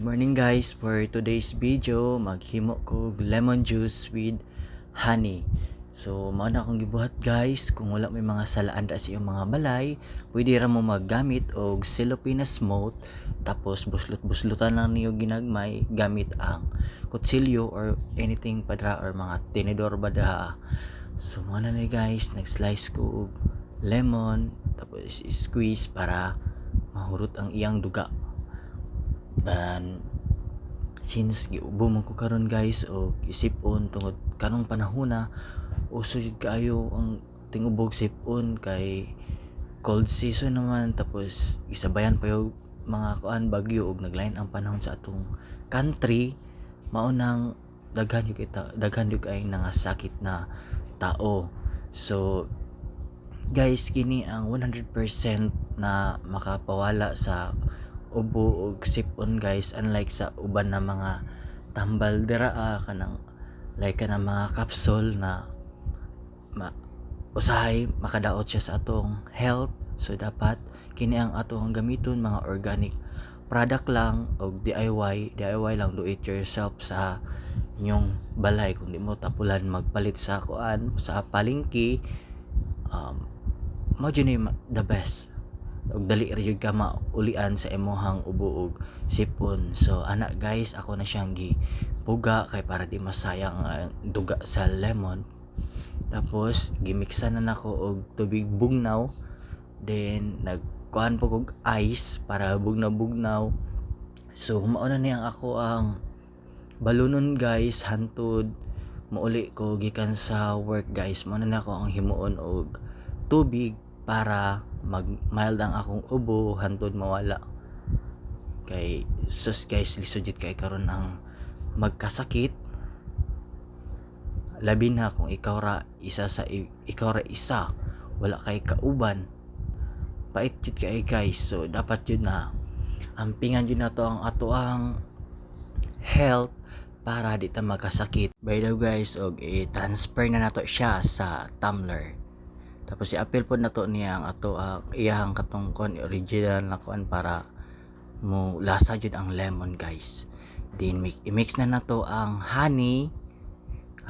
Good morning guys, for today's video, maghimo ko lemon juice with honey. So, mao akong gibuhat guys, kung wala may mga salaan da sa iyong mga balay, pwede ra mo maggamit og cellophane smoke, tapos buslot-buslutan lang niyo ginagmay gamit ang kutsilyo or anything padra or mga tinidor ba dra. So, mao na ni guys, nag-slice ko og lemon, tapos squeeze para mahurot ang iyang duga. Dan since giubo man ko karon guys o isipon tungod kanong panahona uso jud kaayo ang tingubog sipon kay cold season naman. Tapos isabayan pa yung mga kuan bagyo ug naglain ang panahon sa atong country. Mao nang daghan yung kita daghan yung kay nangasakit na tao. So guys kini ang 100% na makapawala sa ubo og sipon guys. Unlike sa uban na mga tambal dira ah, kanang like kanang mga capsule na ma, usahay makadaot siya sa atong health. So dapat kini ang atong gamiton mga organic product lang og DIY DIY lang do it yourself sa inyong balay. Kung di mo tapulan magpalit sa kuan sa palengke um, ni the best og dali ra ka maulian sa imuhang ubo og sipon. So ana guys ako na siyang gi puga kay para di masayang ang duga sa lemon. Tapos gimiksa na nako og tubig bugnaw. Then nagkuhan po kog ice para bugnaw-bugnaw. So mao na niyang ako ang balunon guys hantud mauli ko gikan sa work guys. Mao na ako ang himuon og tubig para mag mild ang akong ubo hantod mawala. Kay sus guys lisodit kay karon ang magkasakit. Labi na kung ikaw ra isa sa ikaw ra isa. Wala kay kauban. Pait jud kay guys. So dapat yun na. Ampingan yun na to ang ato ang health para di ta magkasakit. By the way guys og i-transfer na nato siya sa tumbler tapos i-appeal po na to niya ang ato ang iyahang katong kon original na kon para mo lasa jud ang lemon guys. Then i-mix na nato ang honey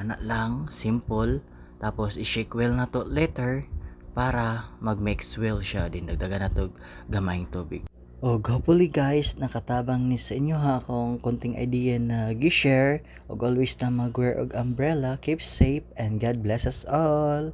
ana lang simple tapos i-shake well na to later para mag-mix well siya din dagdagan nato gamayng tubig. Og hopefully guys, nakatabang ni sa inyo ha akong konting idea na gi-share. Og always na mag-wear og umbrella. Keep safe and God bless us all.